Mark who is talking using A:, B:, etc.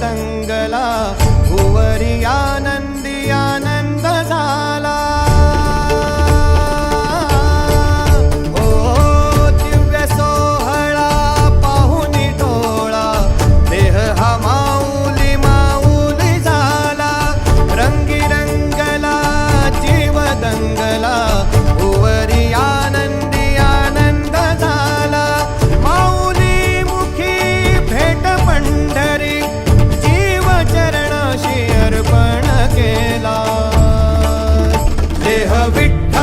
A: दंगला ದೇಹ ಬಿಟ್ಟ